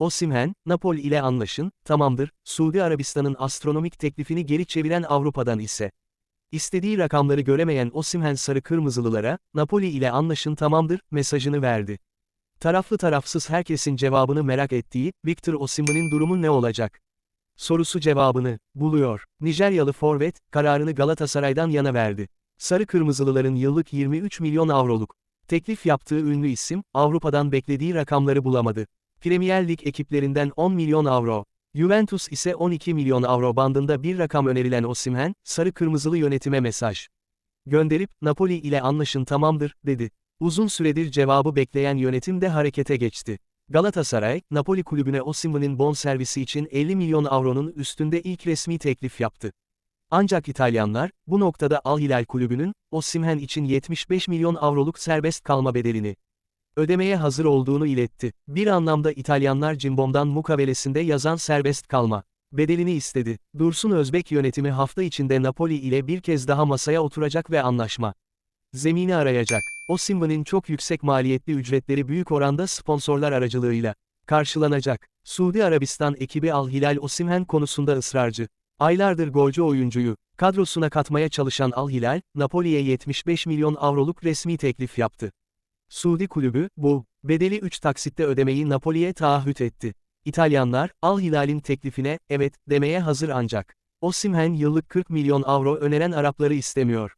Osimhen, Napoli ile anlaşın, tamamdır, Suudi Arabistan'ın astronomik teklifini geri çeviren Avrupa'dan ise. İstediği rakamları göremeyen Osimhen sarı kırmızılılara, Napoli ile anlaşın tamamdır, mesajını verdi. Taraflı tarafsız herkesin cevabını merak ettiği, Victor Osimhen'in durumu ne olacak? Sorusu cevabını, buluyor. Nijeryalı forvet, kararını Galatasaray'dan yana verdi. Sarı kırmızılıların yıllık 23 milyon avroluk teklif yaptığı ünlü isim, Avrupa'dan beklediği rakamları bulamadı. Premier Lig ekiplerinden 10 milyon avro, Juventus ise 12 milyon avro bandında bir rakam önerilen Osimhen, sarı kırmızılı yönetime mesaj gönderip, Napoli ile anlaşın tamamdır, dedi. Uzun süredir cevabı bekleyen yönetim de harekete geçti. Galatasaray, Napoli kulübüne Osimhen'in bonservisi için 50 milyon avronun üstünde ilk resmi teklif yaptı. Ancak İtalyanlar, bu noktada Al Hilal kulübünün, Osimhen için 75 milyon avroluk serbest kalma bedelini ödemeye hazır olduğunu iletti. Bir anlamda İtalyanlar Cimbom'dan mukavelesinde yazan serbest kalma bedelini istedi. Dursun Özbek yönetimi hafta içinde Napoli ile bir kez daha masaya oturacak ve anlaşma zemini arayacak. Osimhen'in çok yüksek maliyetli ücretleri büyük oranda sponsorlar aracılığıyla karşılanacak. Suudi Arabistan ekibi Al Hilal Osimhen konusunda ısrarcı. Aylardır golcü oyuncuyu kadrosuna katmaya çalışan Al Hilal, Napoli'ye 75 milyon avroluk resmi teklif yaptı. Suudi kulübü, bu bedeli 3 taksitte ödemeyi Napoli'ye taahhüt etti. İtalyanlar, Al Hilal'in teklifine, evet, demeye hazır ancak. Osimhen yıllık 40 milyon avro öneren Arapları istemiyor.